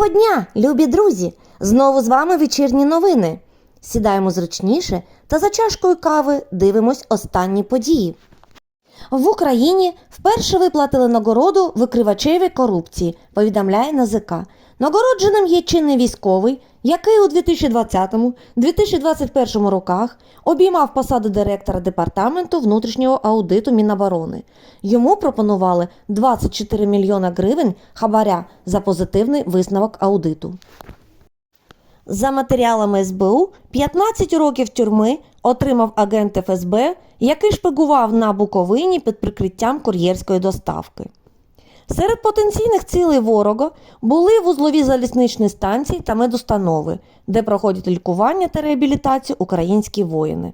Доброго дня, любі друзі! Знову з вами вечірні новини. Сідаємо зручніше та за чашкою кави дивимось останні події. В Україні вперше виплатили нагороду викривачеві корупції, повідомляє НАЗК. Нагородженим є чинний військовий, який у 2020-2021 роках обіймав посаду директора департаменту внутрішнього аудиту Міноборони. Йому пропонували 24 мільйона гривень хабаря за позитивний висновок аудиту. За матеріалами СБУ 15 років тюрми отримав агент ФСБ, який шпигував на Буковині під прикриттям кур'єрської доставки. Серед потенційних цілей ворога були вузлові залізничні станції та медустанови, де проходять лікування та реабілітацію українські воїни.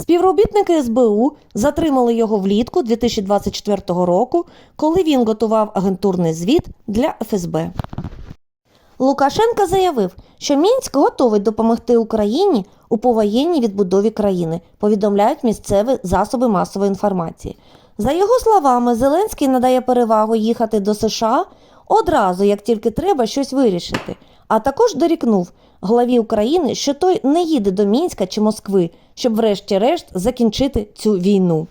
Співробітники СБУ затримали його влітку 2024 року, коли він готував агентурний звіт для ФСБ. Лукашенко заявив, що Мінськ готовий допомогти Україні у повоєнній відбудові країни, повідомляють місцеві засоби масової інформації. За його словами, Зеленський надає перевагу їхати до США одразу, як тільки треба щось вирішити, а також дорікнув главі України, що той не їде до Мінська чи Москви, щоб врешті-решт закінчити цю війну.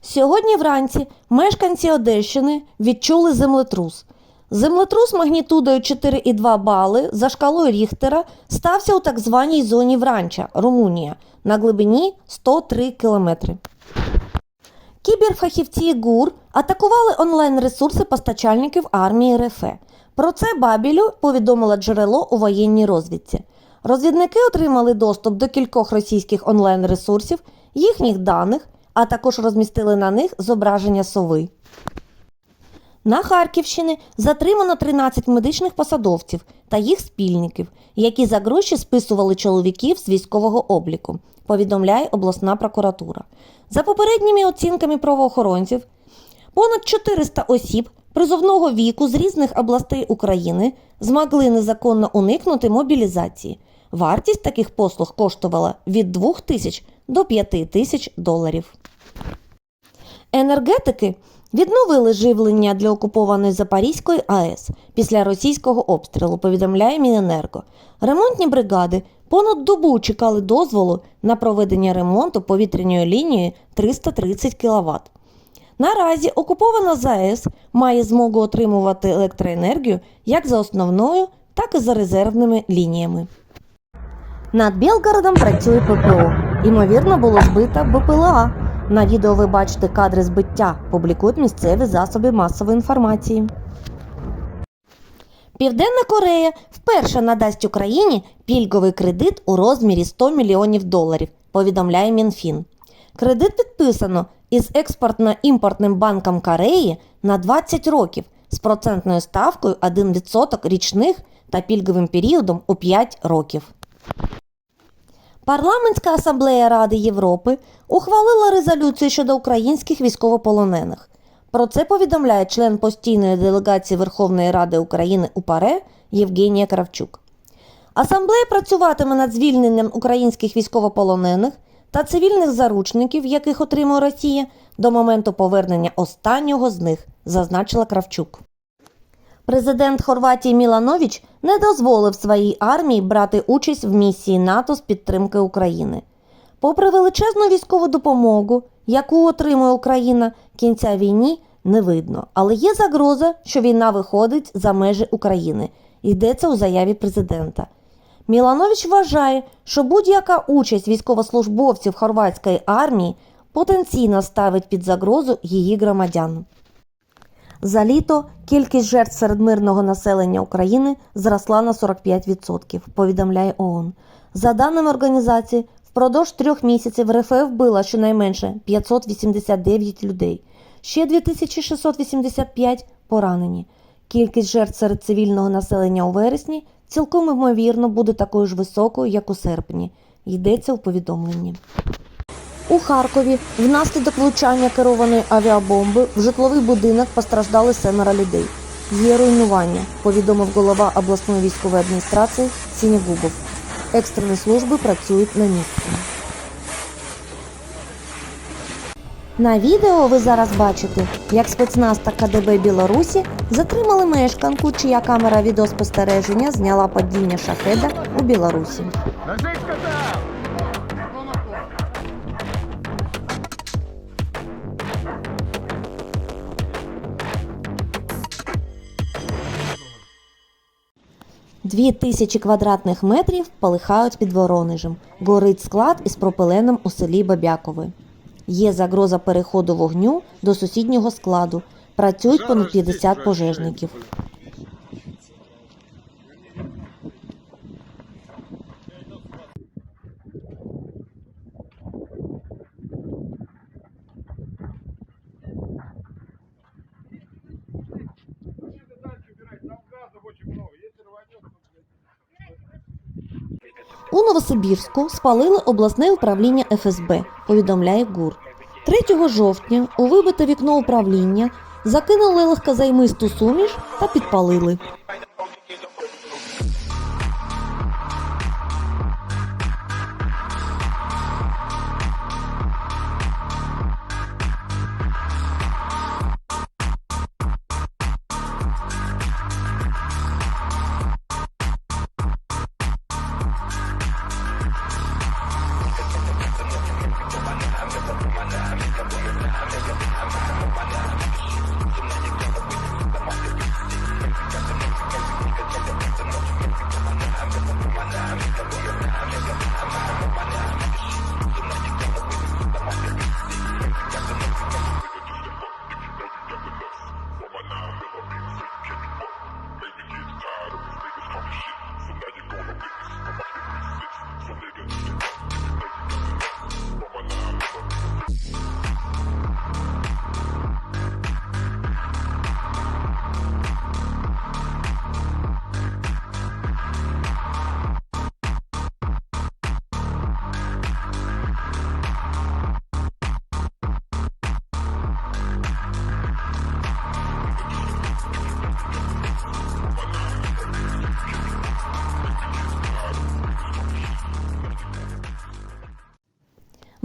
Сьогодні вранці мешканці Одещини відчули землетрус. Землетрус магнітудою 4,2 бали за шкалою Ріхтера стався у так званій зоні Вранча, Румунія, на глибині 103 кілометри. Кіберфахівці ГУР атакували онлайн-ресурси постачальників армії РФ. Про це Бабілю повідомило джерело у воєнній розвідці. Розвідники отримали доступ до кількох російських онлайн-ресурсів, їхніх даних, а також розмістили на них зображення сови. На Харківщині затримано 13 медичних посадовців та їх спільників, які за гроші списували чоловіків з військового обліку, повідомляє обласна прокуратура. За попередніми оцінками правоохоронців, понад 400 осіб призовного віку з різних областей України змогли незаконно уникнути мобілізації. Вартість таких послуг коштувала від 2 тисяч до 5 тисяч доларів. Енергетики відновили живлення для окупованої Запорізької АЕС після російського обстрілу, повідомляє Міненерго. Ремонтні бригади понад добу чекали дозволу на проведення ремонту повітряної лінії 330 кВт. Наразі окупована ЗАЕС має змогу отримувати електроенергію як за основною, так і за резервними лініями. Над Білгородом працює ППО. Ймовірно, було збито БПЛА. На відео ви бачите кадри збиття, публікують місцеві засоби масової інформації. Південна Корея вперше надасть Україні пільговий кредит у розмірі 100 мільйонів доларів, повідомляє Мінфін. Кредит підписано із експортно-імпортним банком Кореї на 20 років з процентною ставкою 1% річних та пільговим періодом у 5 років. Парламентська асамблея Ради Європи ухвалила резолюцію щодо українських військовополонених. Про це повідомляє член постійної делегації Верховної Ради України у ПАРЕ Євгенія Кравчук. Асамблея працюватиме над звільненням українських військовополонених та цивільних заручників, яких отримує Росія, до моменту повернення останнього з них, зазначила Кравчук. Президент Хорватії Міланович не дозволив своїй армії брати участь в місії НАТО з підтримки України. Попри величезну військову допомогу, яку отримує Україна, кінця війні не видно, але є загроза, що війна виходить за межі України. Йдеться у заяві президента. Міланович вважає, що будь-яка участь військовослужбовців хорватської армії потенційно ставить під загрозу її громадян. За літо кількість жертв серед мирного населення України зросла на 45%, повідомляє ООН. За даними організації, впродовж трьох місяців РФ вбила щонайменше 589 людей, ще 2685 поранені. Кількість жертв серед цивільного населення у вересні цілком ймовірно буде такою ж високою, як у серпні, йдеться у повідомленні. У Харкові внаслідок влучання керованої авіабомби в житловий будинок постраждали семеро людей. Є руйнування, повідомив голова обласної військової адміністрації Сінягубов. Екстрені служби працюють на місці. На відео ви зараз бачите, як спецназ та КДБ Білорусі затримали мешканку, чия камера відеоспостереження зняла падіння шахеда у Білорусі. Дві тисячі квадратних метрів полихають під Воронежем. Горить склад із пропиленом у селі Бабякове. Є загроза переходу вогню до сусіднього складу. Працюють понад 50 пожежників. У Новосибірську спалили обласне управління ФСБ, повідомляє ГУР. 3 жовтня у вибите вікно управління закинули легкозаймисту суміш та підпалили.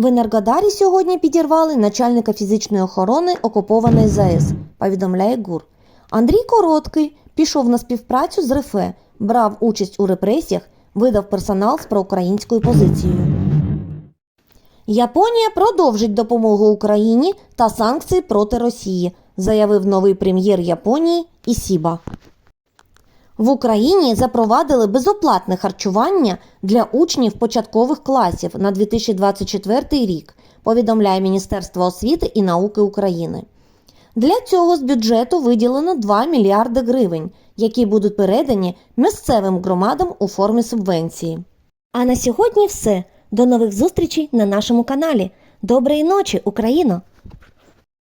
В Енергодарі сьогодні підірвали начальника фізичної охорони окупованої ЗАЕС, повідомляє ГУР. Андрій Короткий пішов на співпрацю з РФ, брав участь у репресіях, видав персонал з проукраїнською позицією. Японія продовжить допомогу Україні та санкції проти Росії, заявив новий прем'єр Японії Ісіба. В Україні запровадили безоплатне харчування для учнів початкових класів на 2024 рік, повідомляє Міністерство освіти і науки України. Для цього з бюджету виділено 2 мільярди гривень, які будуть передані місцевим громадам у формі субвенції. А на сьогодні все. До нових зустрічей на нашому каналі. Доброї ночі, Україно!